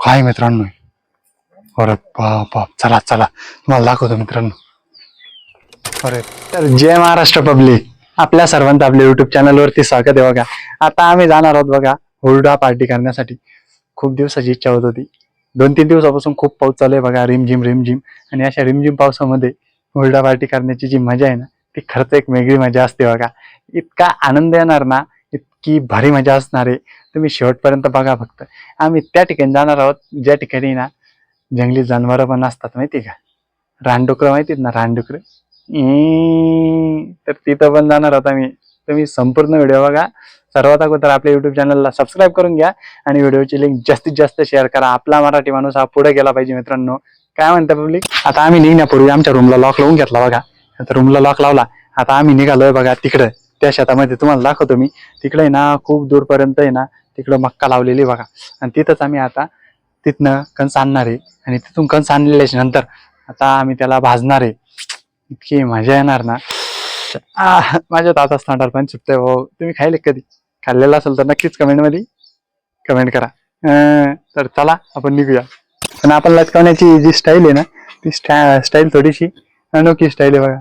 काय मित्रांनो. अरे बाप बाप चला चला. तुम्हाला दाखवतो मित्रांनो. अरे तर जय महाराष्ट्र पब्लिक. आपल्या सर्वांचं आपल्या युट्यूब चॅनलवरती स्वागत आहे बघा. आता आम्ही जाणार आहोत बघा हुरडा पार्टी करण्यासाठी. खूप दिवसाची इच्छा होत होती. दोन तीन दिवसापासून खूप पाऊस चालू आहे बघा रिमझिम रिमझिम. आणि अशा रिमझिम पावसामध्ये हुरडा पार्टी करण्याची जी मजा आहे ना ती खरंच एक वेगळी मजा असते बघा. इतका आनंद येणार ना की भारी मजा असणार आहे. तुम्ही शेवटपर्यंत बघा फक्त. आम्ही त्या ठिकाणी जाणार आहोत. ज्या ठिकाणी ना जंगली जनावरं पण असतात माहिती का? रानडुकरं माहितीत ना रानडुकरं? तर तिथं पण जाणार आहोत आम्ही. तुम्ही संपूर्ण व्हिडिओ बघा. सर्वात अगोदर आपल्या युट्यूब चॅनलला सबस्क्राईब करून घ्या आणि व्हिडिओची लिंक जास्तीत जास्त शेअर करा. आपला मराठी माणूस हा पुढे गेला पाहिजे मित्रांनो. काय म्हणता पब्लिक आता आम्ही निघण्यापूर्वी आमच्या रूमला लॉक लावून घेतला बघा. आता रूमला लॉक लावला. आता आम्ही निघालोय बघा तिकडं. त्या शेतामध्ये तुम्हाला दाखवतो मी. तिकडे आहे ना खूप दूरपर्यंत आहे ना तिकडं मक्का लावलेली बघा. आणि तिथंच आम्ही आता तिथनं कणस आणणार आहे. आणि तिथून कणस आणलेल्याच्या नंतर आता आम्ही त्याला भाजणार आहे. इतकी मजा येणार ना. माझ्या दातात स्नाटार पण चुपते भाऊ. तुम्ही खायले कधी? खाल्लेलं असेल तर नक्कीच कमेंटमध्ये कमेंट करा. तर चला आपण निघूया. पण आपण लटकवण्याची जी स्टाईल आहे ना ती स्टाईल थोडीशी अनोखी स्टाईल आहे बघा.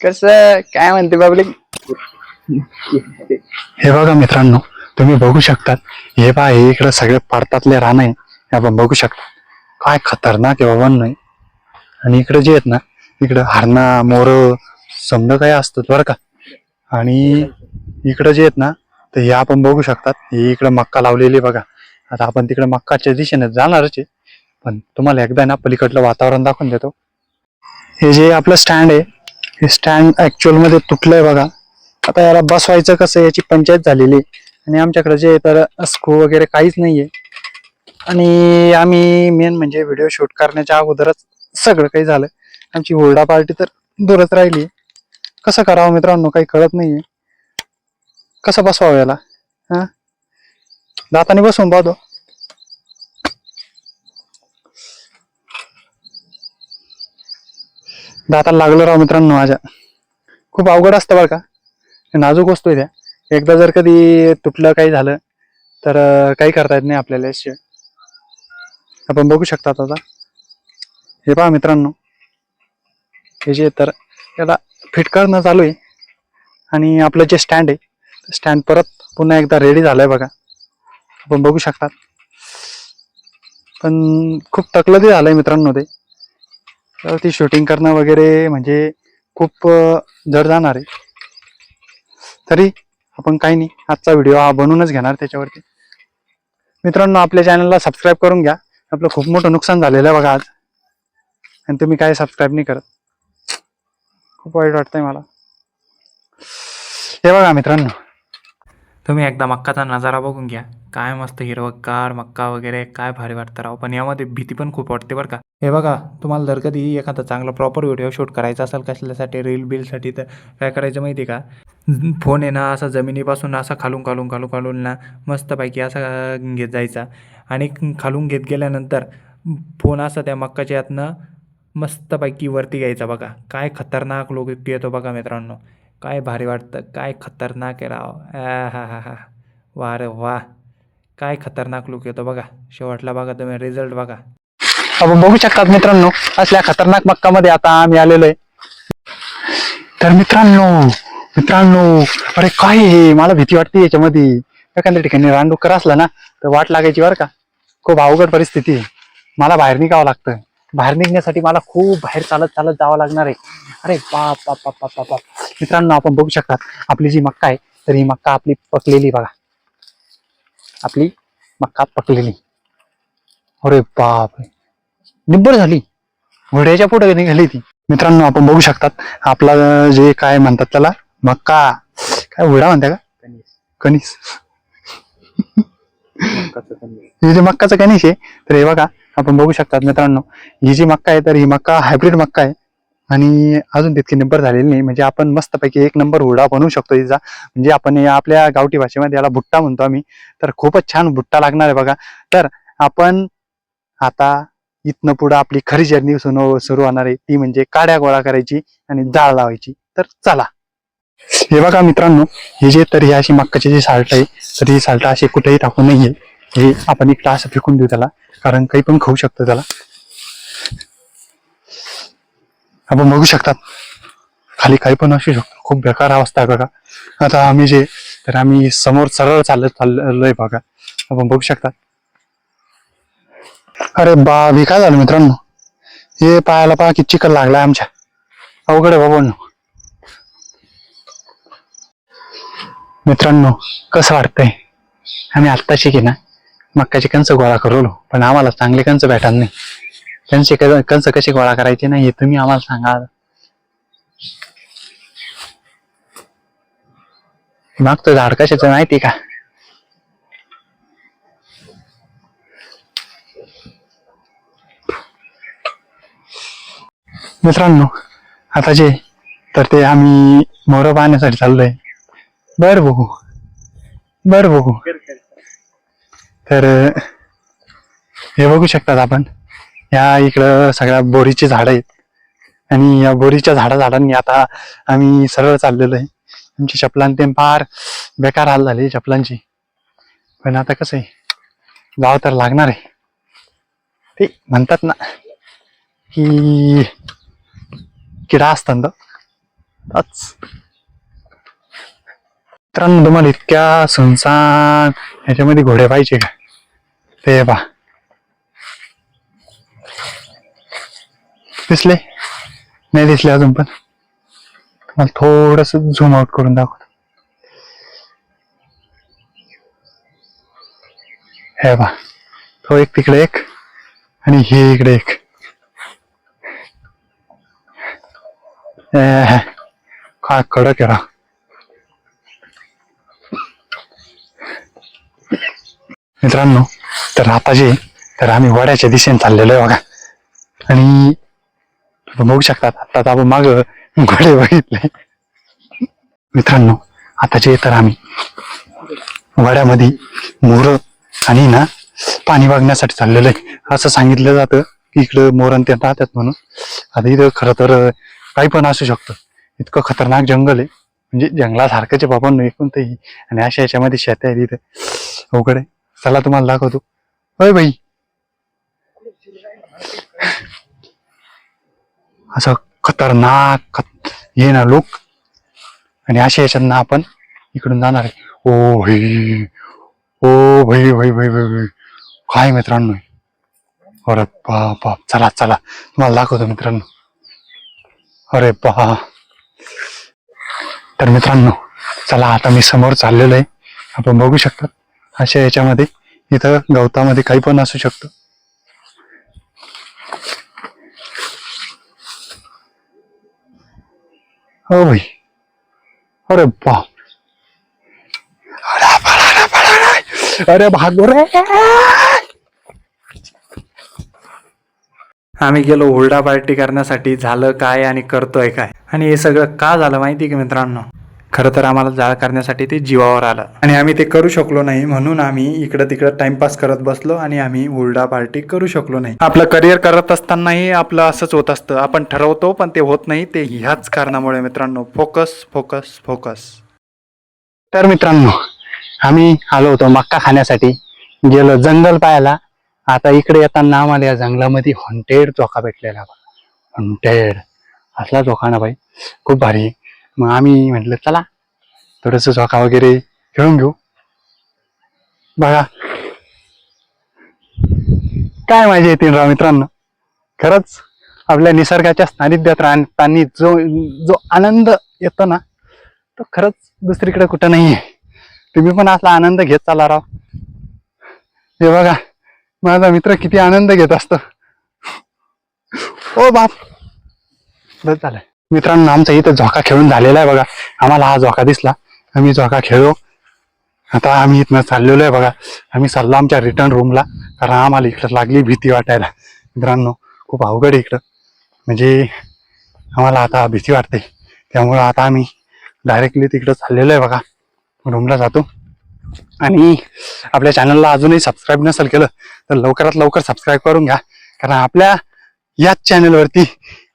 कसं? काय म्हणते पब्लिक हे बघा मित्रांनो तुम्ही बघू शकतात हे पहा हे इकडे सगळे पडतातले रान आहे हे आपण बघू शकता काय खतरनाक आहे बाबा नाही. आणि इकडे जे आहेत ना इकडे हरणा मोर समजा काय असतात बरं का. आणि इकडे जे आहेत ना तर हे आपण बघू शकतात हे इकडे मक्का लावलेली बघा. आता आपण तिकडे मक्काच्या दिशेने जाणारच आहे पण तुम्हाला एकदा ना पलीकडलं वातावरण दाखवून देतो. हे जे आपलं स्टँड आहे हे स्टँड ऍक्च्युअलमध्ये तुटलंय बघा. आता याला बसवायचं कसं याची पंचायत झालेली आहे. आणि आमच्याकडे जे तर स्क्रू वगैरे काहीच नाहीये. आणि आम्ही मेन म्हणजे व्हिडिओ शूट करण्याच्या अगोदरच सगळं काही झालं. आमची हुरडा पार्टी तर दूरच राहिली कसं करावं मित्रांनो काही कळत नाहीये. कसं बसवावं याला? हा? दाताने बसवून पाहतो. दाताला लागलं राव मित्रांनो माझ्या. खूप अवघड असतं बरं का? नाजूक वस्तू आहे त्या. एकदा जर कधी तुटलं काही झालं तर काही करता येत नाही आपल्याला याशिवाय. आपण बघू शकतात आता हे पहा मित्रांनो. हे जे तर याला फिट करणं चालू आहे. आणि आपलं जे स्टँड आहे स्टँड परत पुन्हा एकदा रेडी झालंय बघा. आपण बघू शकतात पण खूप तकलदी आहे मित्रांनो ते. तर ती शूटिंग करणं वगैरे म्हणजे खूप जड जाणार आहे. तरी आपण काही नाही आजचा व्हिडिओ हा बनवूनच घेणार त्याच्यावरती. मित्रांनो आपल्या चॅनलला सबस्क्राईब करून घ्या. आपलं खूप मोठं नुकसान झालेलं आहे बघा आज. आणि तुम्ही काय सबस्क्राईब नाही करत. खूप वाईट वाटतंय मला. हे बघा मित्रांनो. तुम्ही एकदा मक्काचा नजारा बघून घ्या. काय मस्त हिरवगार मक्का वगैरे काय भारी वाटतं राव. पण यामध्ये भीती पण खूप वाटते बरं का. हे बघा तुम्हाला जर कधी एखादा चांगला प्रॉपर व्हिडिओ शूट करायचा असेल कसल्यासाठी रील बिलसाठी तर काय करायचं माहिती आहे का? फोन आहे ना असा जमिनीपासून असा खालून खालून खालून खालून ना मस्तपैकी असा घेत जायचा. आणि खालून घेत गेल्यानंतर फोन असा त्या मक्काच्या यातनं मस्तपैकी वरती घ्यायचा बघा. काय खतरनाक लोक येतो बघा मित्रांनो. काय भारी वाटतं काय खतरनाक आहे राव. हा हा हा. वा रे वा. काय खतरनाक लुक येतो बघा. शेवटला बघा तुम्ही रिझल्ट बघा. आपण बघू शकतात मित्रांनो असल्या खतरनाक मक्कामध्ये आता आम्ही आलेलो आहे तर मित्रांनो मित्रांनो अरे काय हे? मला भीती वाटते याच्यामध्ये. एखाद्या ठिकाणी रानडुक्कर असला ना तर वाट लागायची बरं का. खूप अवघड परिस्थिती आहे. मला बाहेर निघावं लागतं. बाहेर निघण्यासाठी मला खूप बाहेर चालत चालत जावं लागणार आहे. अरे बाप बाप बाप बाप बाप. मित्रांनो आपण बघू शकतात आपली जी मक्का आहे तर ही मक्का आपली पकलेली बघा. आपली मक्का पकलेली. अरे बाप निब्बर झाली. घोड्याच्या पुढे निघाली ती. मित्रांनो आपण बघू शकतात आपला जे काय म्हणतात त्याला मक्का. काय घोडा म्हणता का? कणीस. हे जे मक्काचं कणीस आहे तर हे बघा आपण बघू शकतात मित्रांनो ही जी मक्का आहे तर ही मक्का हायब्रिड मक्का आहे. आणि अजून तितकी नंबर झालेली नाही. म्हणजे आपण मस्तपैकी एक नंबर हुरडा बनवू शकतो तिचा. म्हणजे आपण आपल्या गावठी भाषेमध्ये याला भुट्टा म्हणतो आम्ही. तर खूपच छान भुट्टा लागणार आहे बघा. तर आपण आता इथनं पुढं आपली खरी जर्नी सुरू सुरू होणार आहे. ती म्हणजे काड्या गोळा करायची आणि जाळ लावायची. तर चला. हे बघा मित्रांनो हे जे तर ही अशी मक्काची जी साल्ट आहे तर ही साल्ट अशी कुठेही टाकू नाहीये हे आपण एक तास फेकून देऊ त्याला. कारण काही पण खाऊ शकतो त्याला. आपण बघू शकतात खाली काही पण असू शकतो. खूप बेकार अवस्था आहे बघा. आता आम्ही जे तर आम्ही समोर सरळ चालत चाललोय बघा. आपण बघू शकतात अरे बा मी काय झालं मित्रांनो? हे पायाला पहा की चिकन लागलाय आमच्या. अवघड आहे बाबांनो मित्रांनो कसं वाटतंय? आम्ही आत्ताशी की ना मक्का चिकनचं गोळा करवलो पण आम्हाला चांगले कंच भेटणार नाही. कंस क- कसे गोळा करायचे नाही हे तुम्ही आम्हाला सांगा. मागचं झाड कशाचं माहिती का? मित्रांनो आता जे तर ते आम्ही मोर पाहण्यासाठी चाललोय. बर बघू. बर बघू. तर हे बघू शकतात आपण. या इकडं सगळ्या बोरीची झाडं आहेत. आणि या बोरीच्या झाडा झाडांनी आता आम्ही सरळ चाललेलो आहे. आमची चपलां ते फार बेकार हाल झाले चपलांची. पण आता कसं आहे? जावं तर लागणार आहे. ते म्हणतात ना की किडा असतात मित्रांनो तुम्हाला इतक्या सुनसान ह्याच्यामध्ये घोडे पाहिजे का? ते पहा. दिसले? नाही दिसले अजून पण. मला थोडस झूम आउट करून दाखवतो हे बा तो एक तिकडे एक आणि हे इकडे एक. काय कडक आहे मित्रांनो तर आता जे तर आम्ही वड्याच्या दिशेने चाललेलो आहे बघा. आणि बघू शकतात. आता आपण माग घोडे बघितले. मित्रांनो आता जे तर आम्ही. वाड्यामध्ये मोर आणि ना पाणी वागण्यासाठी चाललेलं आहे. असं सांगितलं जातं की इकडं मोरण ते राहतात म्हणून. आता इथं खरं तर काही पण असू शकतं. इतकं खतरनाक जंगल आहे. म्हणजे जंगलासारखंच आहे बाबा नाही आणि अशा याच्यामध्ये शेत आहे तिथे अवघड आहे. चला तुम्हाला दाखवतो. होय बाई. असं खतरनाक खत ये ना लोक. आणि अशा याच्यात आपण इकडून जाणार आहे. ओ हे ओ भाई भाई भाई भई काय मित्रांनो अरे बाप बाप. चला चला. तुम्हाला दाखवतो मित्रांनो. अरे बा तर मित्रांनो चला आता मी समोर चाललेलो आहे. आपण बघू शकतात अशा याच्यामध्ये इथं गवतामध्ये काही पण असू शकतं. हो भाई अरे बाप. अरे बाळा, भागो रे. आम्ही गेलो हुरडा पार्टी करण्यासाठी. झालं काय आणि करतोय काय? आणि हे सगळं का झालं माहिती का मित्रांनो? खरं तर आम्हाला जाळ करण्यासाठी ते जीवावर आलं. आणि आम्ही ते करू शकलो नाही म्हणून आम्ही इकडं तिकडं टाइमपास करत बसलो आणि आम्ही हुरडा पार्टी करू शकलो नाही. आपलं करिअर करत असतानाही आपलं असंच होत असतं. आपण ठरवतो पण ते होत नाही. ते ह्याच कारणामुळे मित्रांनो फोकस फोकस फोकस तर मित्रांनो आम्ही आलो होतो मक्का खाण्यासाठी. गेलो जंगल पाहायला. आता इकडे येताना आम्हाला या जंगलामध्ये हॉन्टेड चोखा भेटलेला हॉन्टेड असला चोखा ना बाई. खूप भारी. आहे. मग आम्ही म्हटलं चला थोडस झोका वगैरे खेळून घेऊ. बघा. काय मजा येतील राव मित्रांनो. खरंच आपल्या निसर्गाच्या सानिध्यात राहताना जो जो आनंद येतो ना तो खरंच दुसरीकडे कुठं नाही आहे तुम्ही पण असला आनंद घेत चाला राव. हे बघा माझा मित्र किती आनंद घेत असतो. ओ बाप. बस झालं मित्रांनो आमचा इथं झोका खेळून झालेला आहे बघा. आम्हाला हा झोका दिसला. आम्ही झोका खेळलो. आता आम्ही इथनं चाललेलो आहे बघा. आम्ही चाललो आमच्या रिटर्न रूमला कारण आम्हाला इकडं लागली भीती वाटायला. मित्रांनो खूप अवघड आहे इकडं. म्हणजे आम्हाला आता भीती वाटते. त्यामुळं आता आम्ही डायरेक्टली तिकडं चाललेलो आहे बघा. रूमला जातो. आणि आपल्या चॅनलला अजूनही सबस्क्राईब नसेल केलं तर लवकरात लवकर सबस्क्राईब करून घ्या. कारण आपल्या याच चॅनलवरती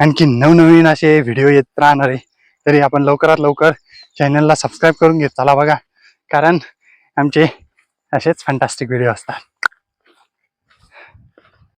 आणखी नवनवीन असे व्हिडिओ येत राहणार आहे तरी आपण लवकरात लवकर चॅनलला सबस्क्राईब करून घेत चला बघा. कारण आमचे असेच फंटास्टिक व्हिडिओ असतात.